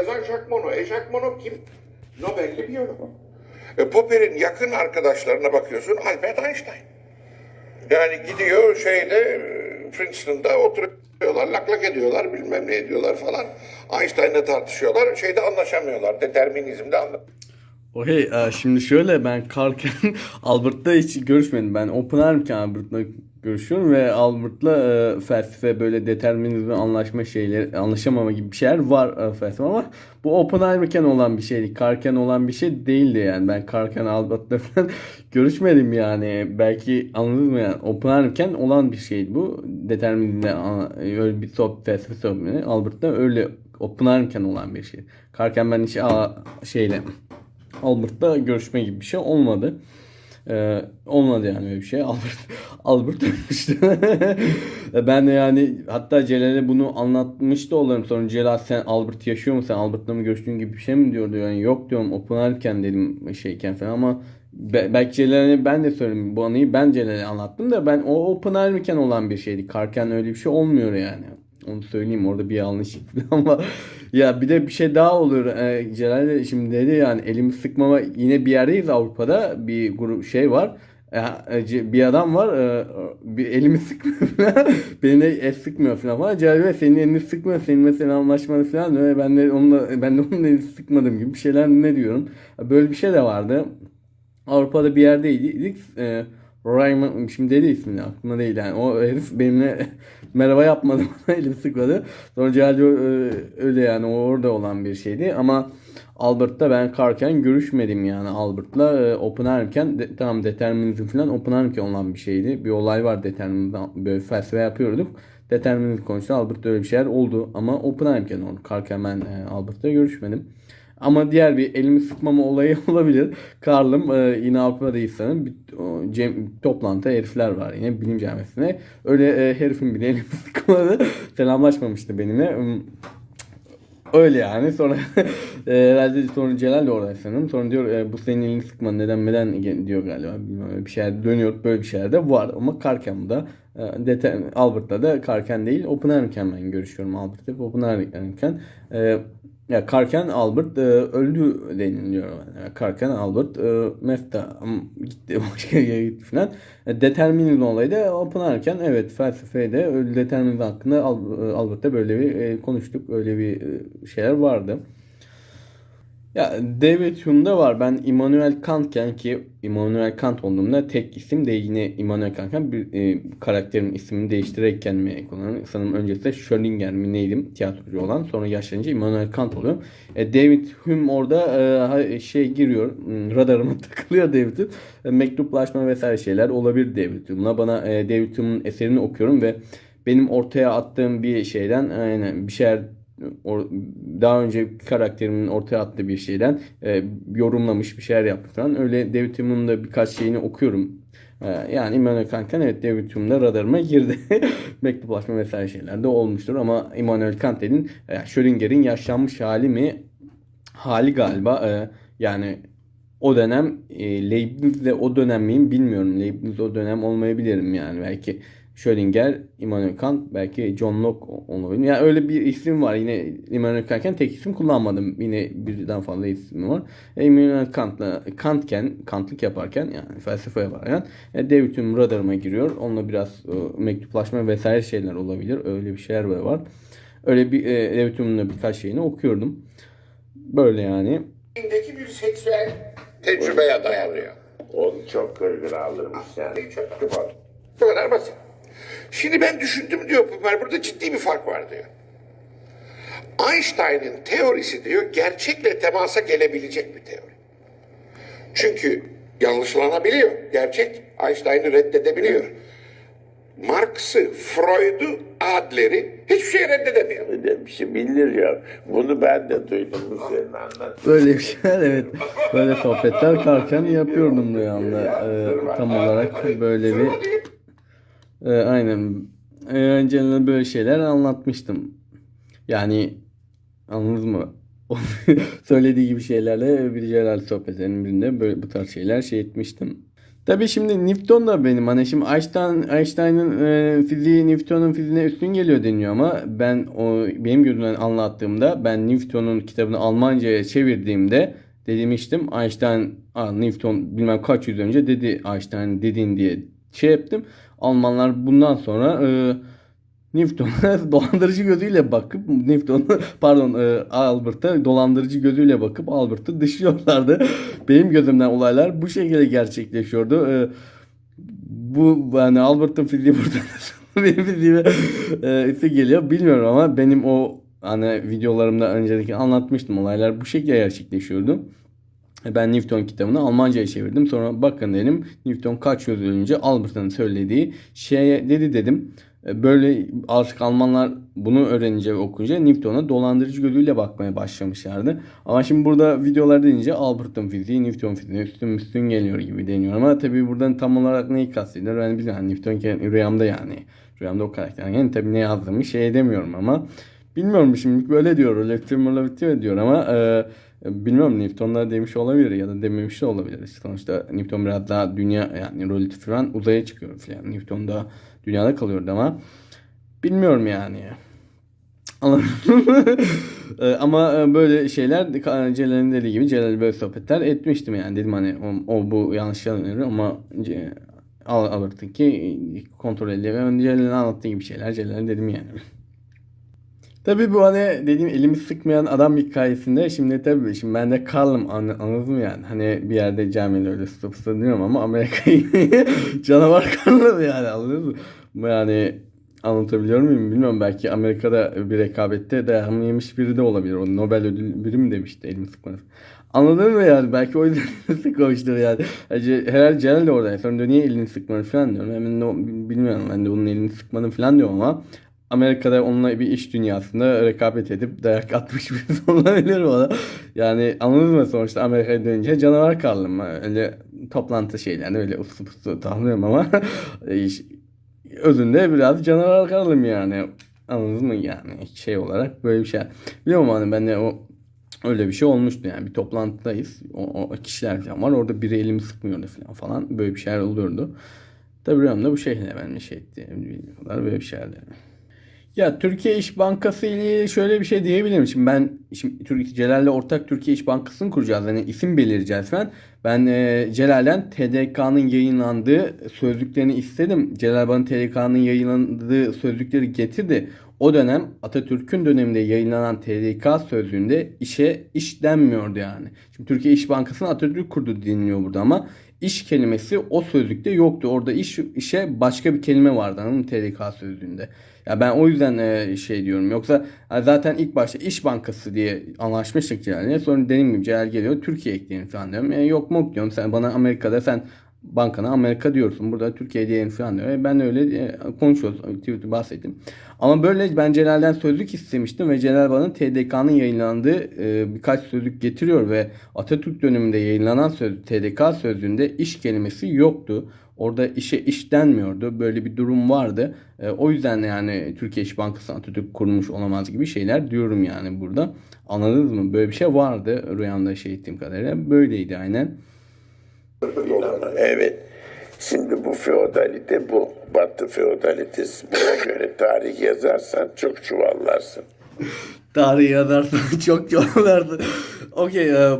yazan Jacques. E Jacques kim? Nobel'li biyolog. E, Popper'in yakın arkadaşlarına bakıyorsun Albert Einstein. Yani gidiyor şeyde e, Princeton'da oturuyorlar, lak lak ediyorlar, bilmem ne ediyorlar falan. Einstein'la tartışıyorlar, şeyde anlaşamıyorlar, determinizmde anlaşamıyorlar. Okey, e, şimdi şöyle ben Karken Albert'la hiç görüşmedim. Ben Oppenheimer'ken Albert'la görüşüyorum ve Albert'la e, felsefe böyle determinizm anlaşma şeyleri anlaşamama gibi bir şeyler var e, felsefe ama bu Oppenheimer'ken olan bir şeydi. Karken olan bir şey değildi yani. Ben Karken Albert'la falan görüşmedim yani. Belki anladınız mı yani? Oppenheimer'ken olan bir şeydi bu. Determinizmle öyle bir sohbet, felsefe sohbeti. Albert'la öyle Oppenheimer'ken olan bir şey. Karken ben hiç a, şeyle Albert'la görüşme gibi bir şey olmadı. Ee, olmadı yani öyle bir şey. Albert, Albert ölmüştü. ben de yani hatta Celal'e bunu anlatmış da olurum. Sonra Celal sen Albert yaşıyor mu? Sen Albert'la mı görüştüğün gibi bir şey mi diyordu? Yani yok diyorum Oppenheimer'ken dedim şeyken falan ama be- belki Celal'e ben de söyledim. Bu anıyı ben Celal'e anlattım da ben o Oppenheimer'ken olan bir şeydi. Karken öyle bir şey olmuyor yani. Onu söyleyeyim orada bir yanlışlık ama ya bir de bir şey daha olur. Ee, Celal de şimdi dedi yani elimi sıkmama yine bir yerdeyiz Avrupa'da bir grup şey var. E, ce- bir adam var e, bir elimi sıkmıyor falan. Beni el sıkmıyor falan falan. Celal Bey senin elini sıkmıyor. Senin mesela anlaşmanı falan. Ve ben de onunla, ben de onun elini sıkmadım gibi bir şeyler ne diyorum. Böyle bir şey de vardı. Avrupa'da bir yerdeydik. E, Rayman şimdi dedi ismini aklıma değil yani. O herif benimle merhaba yapmadı bana elimi sıkmadı. Sonra "Ee, öyle yani orada olan bir şeydi ama Albert'ta ben karken görüşmedim yani Albert'la Oppenheimer'ken de, tamam determinizm falan Oppenheimer'ken olan bir şeydi. Bir olay var determinizm böyle felsefe yapıyorduk. Determinizm konusunda Albert'ta öyle bir şeyler oldu ama Oppenheimer'ken oldu. Karken ben e, Albert'ta görüşmedim. Ama diğer bir elimi sıkmama olayı olabilir. Karl'ım e, yine Avrupa'daysanız bir o, cem, toplantı herifler var yine bilim camiasine. Öyle e, herifin bile elimi sıkmadı. Selamlaşmamıştı benimle. Öyle yani. Sonra e, herhalde sonra Celal de orada sanırım. Sonra diyor e, bu senin elini sıkma neden neden diyor galiba. Bilmiyorum bir şeyler dönüyor. Böyle bir şeyler de var. Ama Karken'da e, deten, Albert'la da Karken değil Oppenheimer'ken ben görüşüyorum. Albert'la ve Oppenheimer'ken. E, ya Karken Albert e, öldü deniliyor. Yani Karken Albert e, mefta gitti başka yere gitti falan. E, determinizm olayı da Oppenheimer'ken evet felsefede öyle determinizm hakkında Al- e, Albert'ta böyle bir e, konuştuk. Öyle bir e, şeyler vardı. Ya David Hume'da var. Ben Immanuel Kant'ken ki Immanuel Kant olduğumda tek isim de yine Immanuel Kant'ken bir e, karakterimin ismini değiştirerek kendime kullanıyorum. Sanırım öncesinde Schrödinger mi neydim tiyatrocu olan. Sonra yaşlanınca Immanuel Kant oluyor. E, David Hume orada e, şey giriyor. hmm, Radarıma takılıyor David Hume. E, mektuplaşma vesaire şeyler olabilir David Hume'la. Bana e, David Hume'un eserini okuyorum ve benim ortaya attığım bir şeyden aynen bir şeyler daha önce karakterimin ortaya attığı bir şeyden e, yorumlamış bir şeyler yaptı falan. Öyle David Hume'un da birkaç şeyini okuyorum. E, yani Immanuel Kant'ken evet David Hume da radarıma girdi. Mektuplaşma vesaire şeyler de olmuştur ama Immanuel Kant dedin e, Schrödinger'in yaşlanmış hali mi? Hali galiba e, yani o dönem e, Leibniz'le o dönem miyim bilmiyorum. Leibniz o dönem olmayabilirim yani belki Schrödinger, Immanuel Kant, belki John Locke olabilir. Yani öyle bir isim var. Yine Immanuel Kant'ken tek isim kullanmadım. Yine birden fazla isim var. E, Immanuel Kant'la Kant'ken, Kantlık yaparken yani felsefe yaparken e, David Hume radarıma giriyor. Onunla biraz e, mektuplaşma vesaire şeyler olabilir. Öyle bir şeyler böyle var. Öyle bir e, David Hume'un birkaç şeyini okuyordum. Böyle yani. İçindeki bir seksüel tecrübeye dayanıyor. Onu çok kırgın aldırmış yani. Bu kadar basit. Şimdi ben düşündüm diyor Popper, burada ciddi bir fark var diyor. Einstein'ın teorisi diyor gerçekle temasa gelebilecek bir teori. Çünkü yanlışlanabiliyor. Gerçek Einstein'ı reddedebiliyor. Marx'ı, Freud'u, Adler'i hiçbir şey reddedemiyor. Ne demişim bilir ya. Bunu ben de duydum bu senin. Böyle bir şeyler evet. Böyle sohbetler karken yapıyordum rüyamda. Ee, tam olarak böyle bir e, aynen e, önceden böyle şeyler anlatmıştım. Yani anladınız mı? Söylediği gibi şeylerle bir Celal sohbetlerinin birinde böyle bu tarz şeyler şey etmiştim. Tabii şimdi Newton da benim hani şimdi Einstein Einstein'ın e, fiziği Newton'un fiziğine üstün geliyor deniyor ama ben o benim gözümden anlattığımda ben Newton'un kitabını Almanca'ya çevirdiğimde demiştim Einstein Newton bilmem kaç yüz önce dedi Einstein dedin diye şey yaptım. Almanlar bundan sonra e, Newton'a dolandırıcı gözüyle bakıp Newton pardon e, Albert'a dolandırıcı gözüyle bakıp Albert'ı dışlıyorlardı. Benim gözümden olaylar bu şekilde gerçekleşiyordu. E, bu yani Albert'ın fiziği burada benim fiziğime e, üstü geliyor bilmiyorum ama benim o hani videolarımda önceki anlatmıştım olaylar bu şekilde gerçekleşiyordu. Ben Newton kitabını Almanca'ya çevirdim. Sonra bakın dedim Newton kaç yıl önce Albert'ın söylediği şeye dedi dedim. E, Böyle artık Almanlar bunu öğrenince ve okuyunca Newton'a dolandırıcı gözüyle bakmaya başlamışlardı. Ama şimdi burada videolar deyince Albert'ın fiziği Newton fiziği üstün üstün geliyor gibi deniyor. Ama tabii buradan tam olarak neyi kastediyor? Ben bilmiyorum. Yani Newton rüyamda yani. Rüyamda o karakter. Yani tabii ne yazdığımı şey edemiyorum ama bilmiyorum şimdi böyle diyor. Relatif diyor ama e, bilmiyorum Newton'da demiş olabilir ya da dememiş de olabilir. Sonuçta Newton biraz daha dünya yani relatif falan uzaya çıkıyor falan. Newton da dünyada kalıyordu ama bilmiyorum yani. Anladın mı? E, Ama e, böyle şeyler Celal'in dediği gibi Celal böyle sohbetler etmiştim yani dedim hani o, o bu yanlış yanılır ama Al Albert'ın ki kontrol ediyor ve Celal'in anlattığı gibi şeyler Celal'in dedim yani. Tabii bu hani dediğim elimi sıkmayan adam hikayesinde şimdi tabii şimdi ben de Karl'ım an- anladın mı yani? Hani bir yerde camide öyle tutup sanıyorum ama Amerika'yı canavar Karl'ım yani anladın mı? Yani anlatabiliyor muyum bilmiyorum belki Amerika'da bir rekabette dayanma yemiş biri de olabilir. O Nobel ödül biri mi demişti elimi sıkmanız. Anladın mı yani? Belki o yüzden sıkmamıştır yani. Herhalde Celal de oradaydı. Sonra diyor niye elini sıkmadın falan diyorum. Hemen de bilmiyorum ben de onun elini sıkmadım falan diyorum ama Amerika'da onunla bir iş dünyasında rekabet edip dayak atmış birisi olabilir da. Yani anladın mı sonuçta Amerika'ya dönünce canavar kaldım. Öyle toplantı şeylerinde öyle uslu uslu tahminim ama özünde biraz canavar kaldım yani. Anladın mı yani şey olarak böyle bir şey. Biliyorum hani ben de o öyle bir şey olmuştu yani bir toplantıdayız. O, o kişiler falan var orada biri elimi sıkmıyordu falan falan böyle bir şeyler oluyordu. Tabii rüyamda bu şeyle ben şey etti. Böyle bir şeylerdi. Ya Türkiye İş Bankası ile şöyle bir şey diyebilirim. Şimdi ben şimdi Türkiye Celal'le ortak Türkiye İş Bankası'nı kuracağız. Hani isim belirleyeceğiz falan. Ben e, Celal'den TDK'nın yayınlandığı sözlüklerini istedim. Celal bana TDK'nın yayınlandığı sözlükleri getirdi. O dönem Atatürk'ün döneminde yayınlanan TDK sözlüğünde işe iş denmiyordu yani. Şimdi Türkiye İş Bankası'nı Atatürk kurdu deniliyor burada ama iş kelimesi o sözlükte yoktu. Orada iş işe başka bir kelime vardı mı TDK sözlüğünde. Ya ben o yüzden e, şey diyorum. Yoksa e, zaten ilk başta İş Bankası diye anlaşmıştık Celal'le. Sonra dediğim gibi Celal geliyor Türkiye ekleyin falan diyorum. E, yok mu diyorum. Sen bana Amerika'da sen bankana Amerika diyorsun. Burada Türkiye diyelim falan diyor. E, ben öyle e, konuşuyoruz. Tweet'i bahsettim. Ama böyle ben Celal'den sözlük istemiştim ve Celal bana TDK'nın yayınlandığı e, birkaç sözlük getiriyor ve Atatürk döneminde yayınlanan söz, TDK sözlüğünde iş kelimesi yoktu. Orada işe iş denmiyordu. Böyle bir durum vardı. O yüzden yani Türkiye İş Bankası Atatürk kurmuş olamaz gibi şeyler diyorum yani burada. Anladınız mı? Böyle bir şey vardı rüyamda şey ettiğim kadarıyla. Böyleydi aynen. Evet. Şimdi bu feodalite bu. Batı feodalitesi. Buna göre tarih yazarsan çok çuvallarsın. Tarih yazarsan çok yollardı. Okey, e,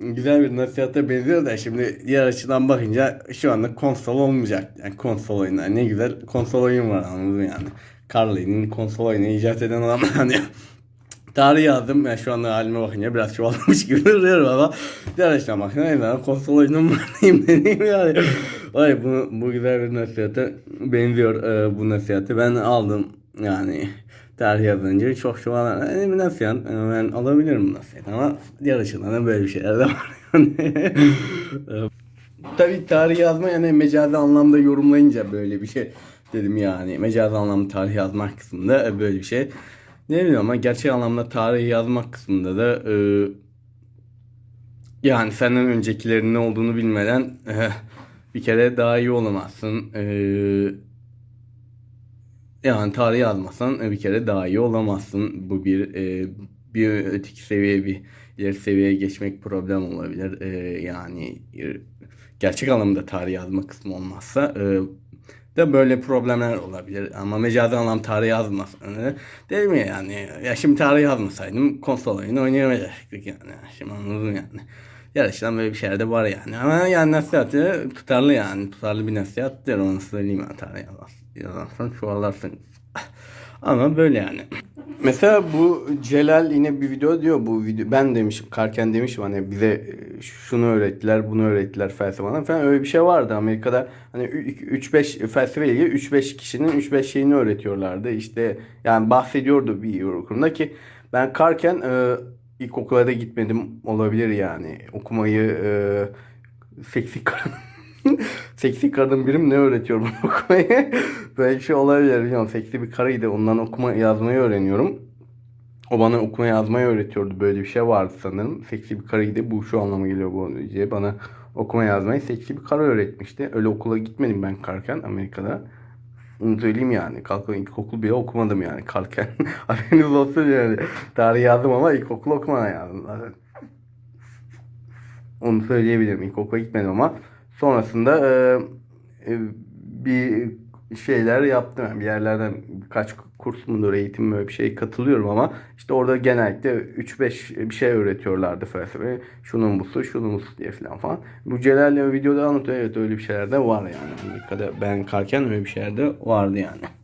güzel bir nasihata benziyor da şimdi diğer açıdan bakınca şu anda konsol olmayacak. Yani konsol oyunlar ne güzel konsol oyun var anladın yani. Carly'nin konsol oyunu icat eden adam hani tarih yazdım. Yani şu anda halime bakınca biraz çuvallamış gibi duruyorum ama diğer açıdan bakınca en azından konsol oyunum var diyeyim deneyim yani. Vay bu, bu güzel bir nasihata benziyor e, bu nasihati. Ben aldım yani tarih yazınca çok şu an yani bir nasihat e, ben alabilirim nasihat ama diğer açıdan da böyle bir şeyler de var. Yani. E, Tabii tarih yazma yani mecazi anlamda yorumlayınca böyle bir şey dedim yani. Mecazi anlamda tarih yazmak kısmında e, böyle bir şey. Ne bileyim ama gerçek anlamda tarih yazmak kısmında da e, yani senden öncekilerin ne olduğunu bilmeden e, bir kere daha iyi olamazsın. E, yani tarih yazmasan e, bir kere daha iyi olamazsın. Bu bir e, bir öteki seviye bir ileri seviyeye geçmek problem olabilir. E, yani gerçek anlamda tarih yazma kısmı olmazsa e, de böyle problemler olabilir. Ama mecazi anlam tarih yazmasını değil mi yani? Ya şimdi tarih yazmasaydım konsol oyunu oynayamayacaktık yani. Şimdi anladın yani. Yarıştan böyle bir şeyler de var yani. Ama yani nasihatı tutarlı yani. Tutarlı bir nasihattır onu söyleyeyim ben tarih yazarsan. Yazarsan çuvallarsın. Ama böyle yani. Mesela bu Celal yine bir video diyor bu video ben demişim Karken demişim hani bize e, şunu öğrettiler bunu öğrettiler felsefe falan öyle bir şey vardı. Amerika'da hani 3-5 felsefe ilgili 3-5 kişinin 3-5 şeyini öğretiyorlardı. İşte yani bahsediyordu bir okulunda ki ben Karken e, ilkokula da gitmedim olabilir yani. Okumayı e, seksi seksi kadın birim ne öğretiyor bana okumayı böyle bir şey olabilir bilmiyorum seksi bir karıydı ondan okuma yazmayı öğreniyorum o bana okuma yazmayı öğretiyordu. Böyle bir şey vardı sanırım. Seksi bir karıydı. Bu şu anlama geliyor bu diye. Bana okuma yazmayı seksi bir karı öğretmişti. Öyle okula gitmedim ben karken Amerika'da. Onu söyleyeyim yani. Kalkın ilkokul bile okumadım yani karken. Haberiniz olsun yani. Tarih yazdım ama ilkokul okumadan yazdım zaten. Onu söyleyebilirim. İlkokula gitmedim ama sonrasında e, e, bir şeyler yaptım. Yani bir yerlerden birkaç kurs mudur, eğitim böyle bir şey katılıyorum ama işte orada genellikle 3-5 bir şey öğretiyorlardı felsefe. Şunun busu, şunun busu diye falan falan. Bu Celal'le videoda anlatıyor. Evet öyle bir şeyler de var yani. Ben kalken öyle bir şeyler de vardı yani.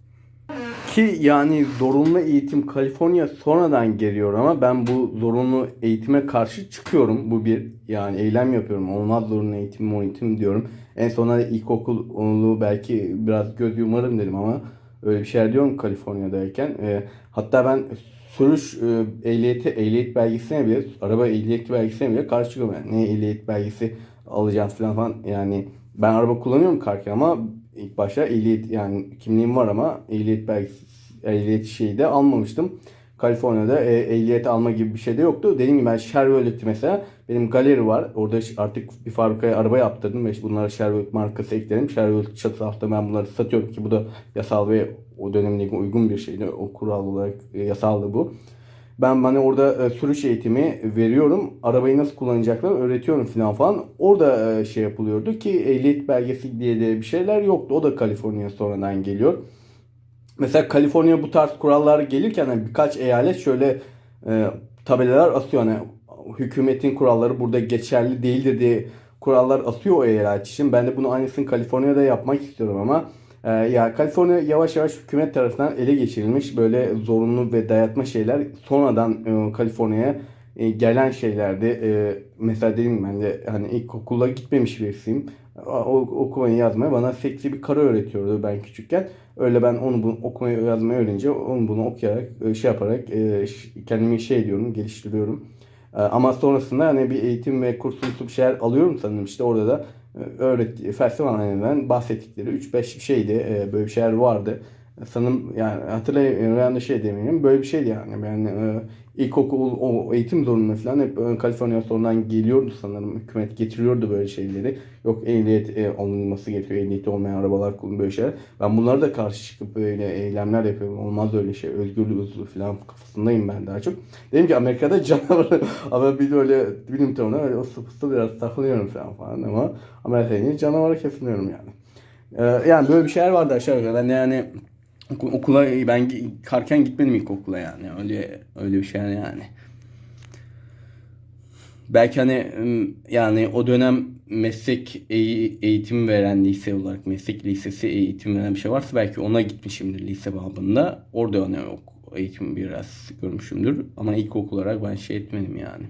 Ki yani zorunlu eğitim Kaliforniya sonradan geliyor ama ben bu zorunlu eğitime karşı çıkıyorum. Bu bir yani eylem yapıyorum. Olmaz zorunlu eğitim eğitim diyorum. En sona ilkokulu belki biraz göz yumarım dedim ama öyle bir şeyler diyorum Kaliforniya'dayken. E, hatta ben sürüş e, ehliyeti, ehliyet belgesine bile, araba ehliyet belgesine bile karşı çıkıyorum. Yani ne ehliyet belgesi alacağız falan falan. Yani ben araba kullanıyorum karki ama ilk başta ehliyet yani kimliğim var ama ehliyet belgesi ehliyet şeyi de almamıştım. Kaliforniya'da e, ehliyet alma gibi bir şey de yoktu. Dediğim gibi ben Chevrolet'ti mesela. Benim galeri var. Orada artık bir fabrikaya araba yaptırdım ve bunlara Chevrolet markası ekledim. Chevrolet çatı hafta ben bunları satıyorum ki bu da yasal ve o dönemde uygun bir şeydi. O kural olarak e, yasaldı bu. Ben hani orada e, sürüş eğitimi veriyorum. Arabayı nasıl kullanacaklarını öğretiyorum falan falan. Orada e, şey yapılıyordu ki ehliyet belgesi diye de bir şeyler yoktu. O da Kaliforniya sonradan geliyor. Mesela Kaliforniya bu tarz kurallar gelirken hani birkaç eyalet şöyle e, tabelalar asıyor. Hani hükümetin kuralları burada geçerli değildir diye kurallar asıyor o eyalet için. Ben de bunu aynısını Kaliforniya'da yapmak istiyorum ama e, ya Kaliforniya yavaş yavaş hükümet tarafından ele geçirilmiş böyle zorunlu ve dayatma şeyler sonradan e, Kaliforniya'ya e, gelen şeylerdi. E, mesela gibi ben de hani ilkokula gitmemiş birisiyim. O, okumayı yazmayı bana seksi bir karı öğretiyordu ben küçükken. Öyle ben onu bunu okumayı yazmayı öğrenince onu bunu okuyarak e, şey yaparak e, kendimi şey diyorum geliştiriyorum. E, Ama sonrasında hani bir eğitim ve kursumsu bir şeyler alıyorum sanırım işte orada da e, öğrettiği felsefe alanından bahsettikleri 3-5 şeydi e, böyle bir şeyler vardı. Sanırım yani de şey demeyeyim. Böyle bir şeydi yani. Ben e, ilkokul o eğitim zorunlu falan hep e, Kaliforniya sonradan geliyordu sanırım. Hükümet getiriyordu böyle şeyleri. Yok ehliyet e, alınması gerekiyor. Ehliyeti olmayan arabalar böyle şeyler. Ben bunlara da karşı çıkıp böyle eylemler yapıyorum. Olmaz öyle şey. Özgürlük özgürlük falan kafasındayım ben daha çok. Dedim ki Amerika'da canavar. Ama bir de öyle bilim tabanına öyle o sıfısı biraz takılıyorum falan falan ama Amerika'da canavara kesiniyorum yani. Ee, yani böyle bir şeyler vardı aşağı yukarı. Ben yani okula ben karken gitmedim ilk okula yani. Öyle öyle bir şeyler yani. Belki hani yani o dönem meslek eği- eğitim veren lise olarak meslek lisesi eğitim veren bir şey varsa belki ona gitmişimdir lise babında. Orada hani eğitimi biraz görmüşümdür. Ama ilkokul olarak ben şey etmedim yani.